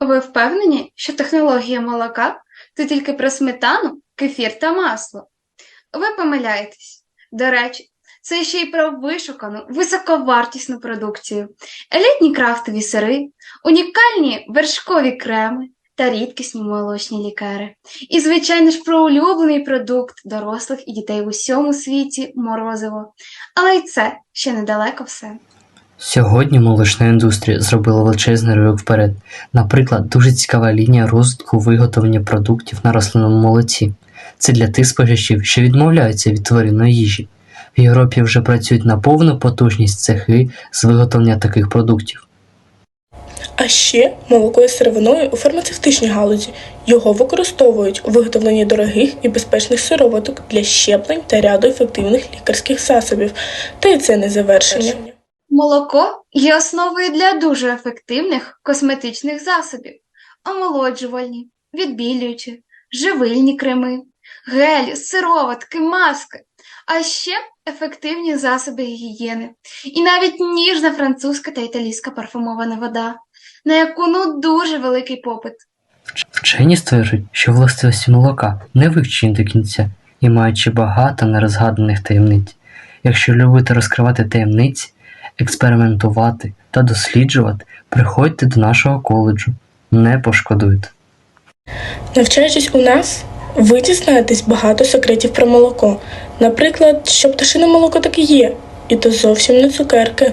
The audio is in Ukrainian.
Ви впевнені, що технологія молока це тільки про сметану, кефір та масло? Ви помиляєтесь. До речі, це ще й про вишукану, високовартісну продукцію, елітні крафтові сири, унікальні вершкові креми та рідкісні молочні лікари. І, звичайно ж, про улюблений продукт дорослих і дітей в усьому світі морозиво. Але й це ще недалеко все. Сьогодні молочна індустрія зробила величезний ривок вперед. Наприклад, дуже цікава лінія розвитку виготовлення продуктів на рослинному молоці. Це для тих споживачів, що відмовляються від тваринної їжі. В Європі вже працюють на повну потужність цехи з виготовлення таких продуктів. А ще молоко є сировиною у фармацевтичній галузі. Його використовують у виготовленні дорогих і безпечних сироваток для щеплень та ряду ефективних лікарських засобів. Та й це не завершення. Молоко є основою для дуже ефективних косметичних засобів, омолоджувальні, відбілюючі, живильні креми, гелі, сироватки, маски, а ще ефективні засоби гігієни і навіть ніжна французька та італійська парфумована вода, на яку ну дуже великий попит. Вчені стверджують, що властивості молока не вивчені до кінця і маючи багато нерозгаданих таємниць. Якщо любите розкривати таємниці, експериментувати та досліджувати, приходьте до нашого коледжу. Не пошкодуєте. Навчаючись у нас, ви дізнаєтесь багато секретів про молоко. Наприклад, що пташине молоко таке є, і то зовсім не цукерки.